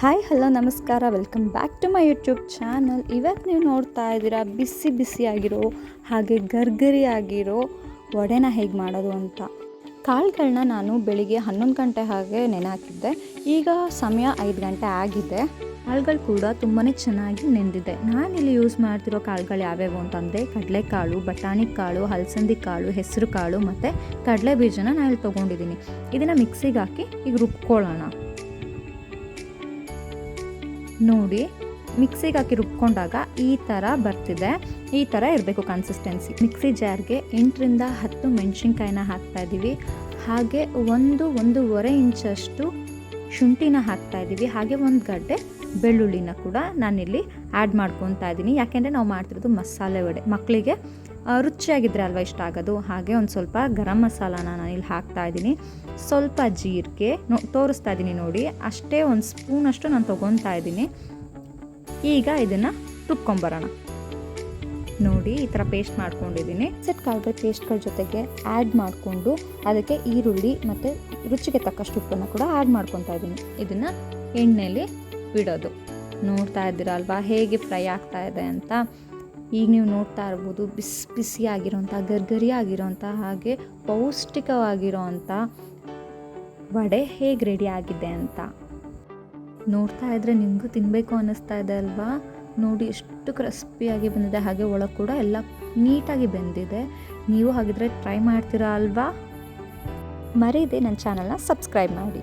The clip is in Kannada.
ಹಾಯ್ ಹಲೋ ನಮಸ್ಕಾರ. Welcome back to my YouTube channel ಇವತ್ತು ನೀವು ನೋಡ್ತಾ ಇದ್ದೀರಾ, ಬಿಸಿ ಬಿಸಿ ಆಗಿರೋ, ಹಾಗೆ ಗರ್ಗರಿ ಆಗಿರೋ ವಡೆನ ಹೇಗೆ ಮಾಡೋದು ಅಂತ. ಕಾಳುಗಳನ್ನ ನಾನು ಬೆಳಿಗ್ಗೆ ಹನ್ನೊಂದು ಗಂಟೆ ಹಾಗೆ ನೆನೆ ಹಾಕಿದ್ದೆ ಈಗ ಸಮಯ ಐದು ಗಂಟೆ ಆಗಿದೆ. ಕಾಳುಗಳು ಕೂಡ ತುಂಬಾ ಚೆನ್ನಾಗಿ ನೆಂದಿದೆ. ನಾನಿಲ್ಲಿ ಯೂಸ್ ಮಾಡ್ತಿರೋ ಕಾಳುಗಳು ಯಾವ್ಯಾವು ಅಂತಂದರೆ, ಕಡಲೆಕಾಳು, ಬಟಾಣಿ ಕಾಳು, ಹಲಸಂದಿ ಕಾಳು, ಹೆಸರು ಕಾಳು ಮತ್ತು ಕಡಲೆ ಬೀಜನ ನಾನು ಇಲ್ಲಿ ತೊಗೊಂಡಿದ್ದೀನಿ. ಇದನ್ನು ಮಿಕ್ಸಿಗೆ ಹಾಕಿ ಈಗ ರುಬ್ಕೊಳ್ಳೋಣ. ನೋಡಿ ಮಿಕ್ಸಿಗೆ ಹಾಕಿ ರುಬ್ಕೊಂಡಾಗ ಈ ಥರ ಬರ್ತಿದೆ. ಈ ಥರ ಇರಬೇಕು ಕನ್ಸಿಸ್ಟೆನ್ಸಿ ಮಿಕ್ಸಿ ಜಾರ್ಗೆ ಎಂಟರಿಂದ ಹತ್ತು ಮೆಣಸಿನ್ಕಾಯಿನ ಹಾಕ್ತಾ ಇದ್ದೀವಿ ಹಾಗೆ ಒಂದು, ಒಂದೂವರೆ ಇಂಚಷ್ಟು ಶುಂಠಿನ ಹಾಕ್ತಾ ಇದ್ದೀವಿ ಹಾಗೆ ಒಂದು ಗಡ್ಡೆ ಬೆಳ್ಳುಳ್ಳಿನ ಕೂಡ ನಾನಿಲ್ಲಿ ಆ್ಯಡ್ ಮಾಡ್ಕೊತಾ ಇದ್ದೀನಿ ಯಾಕೆಂದರೆ ನಾವು ಮಾಡ್ತಿರೋದು ಮಸಾಲೆ ವಡೆ. ಮಕ್ಕಳಿಗೆ ರುಚಿಯಾಗಿದ್ದರೆ ಅಲ್ವಾ ಇಷ್ಟ ಆಗೋದು? ಹಾಗೆ ಒಂದು ಸ್ವಲ್ಪ ಗರಂ ಮಸಾಲಾನ ನಾನು ಇಲ್ಲಿ ಹಾಕ್ತಾ ಇದ್ದೀನಿ. ಸ್ವಲ್ಪ ಜೀರಿಗೆ ನೋ ತೋರಿಸ್ತಾ ಇದ್ದೀನಿ ನೋಡಿ. ಅಷ್ಟೇ ಒಂದು ಸ್ಪೂನಷ್ಟು ನಾನು ತೊಗೊತಾ ಇದ್ದೀನಿ. ಈಗ ಇದನ್ನು ರುಬ್ಕೊಂಬರೋಣ. ನೋಡಿ ಈ ಥರ ಪೇಸ್ಟ್ ಮಾಡ್ಕೊಂಡಿದ್ದೀನಿ. ಸೆಟ್ ಕಾಳುಗಳ ಪೇಸ್ಟ್ಗಳ ಜೊತೆಗೆ ಆ್ಯಡ್ ಮಾಡಿಕೊಂಡು ಅದಕ್ಕೆ ಈರುಳ್ಳಿ ಮತ್ತು ರುಚಿಗೆ ತಕ್ಕಷ್ಟು ಉಪ್ಪನ್ನು ಕೂಡ ಆ್ಯಡ್ ಮಾಡ್ಕೊತಾ ಇದ್ದೀನಿ. ಇದನ್ನು ಎಣ್ಣೆಯಲ್ಲಿ ಬಿಡೋದು. ನೋಡ್ತಾ ಇದ್ದೀರಲ್ವಾ ಹೇಗೆ ಫ್ರೈ ಆಗ್ತಾ ಇದೆ ಅಂತ? ಈಗ ನೀವು ನೋಡ್ತಾ ಇರ್ಬೋದು, ಬಿಸಿ ಬಿಸಿ ಆಗಿರೋಂಥ ಗರ್ಗರಿ ಆಗಿರೋಂಥ ಹಾಗೆ ಪೌಷ್ಟಿಕವಾಗಿರೋಂಥ ವಡೆ ಹೇಗೆ ರೆಡಿ ಆಗಿದೆ ಅಂತ. ನೋಡ್ತಾ ಇದ್ರೆ ನಿಮಗೂ ತಿನ್ನಬೇಕು ಅನ್ನಿಸ್ತಾ ಇದೆ ಅಲ್ವಾ? ನೋಡಿ ಎಷ್ಟು ಕ್ರಿಸ್ಪಿಯಾಗಿ ಬಂದಿದೆ. ಹಾಗೆ ಒಳಗೆ ಕೂಡ ಎಲ್ಲ ನೀಟಾಗಿ ಬೆಂದಿದೆ. ನೀವು ಹಾಗಿದ್ರೆ ಟ್ರೈ ಮಾಡ್ತೀರಾ ಅಲ್ವಾ? ಮರೀದೆ ನನ್ನ ಚಾನಲ್ನ ಸಬ್ಸ್ಕ್ರೈಬ್ ಮಾಡಿ.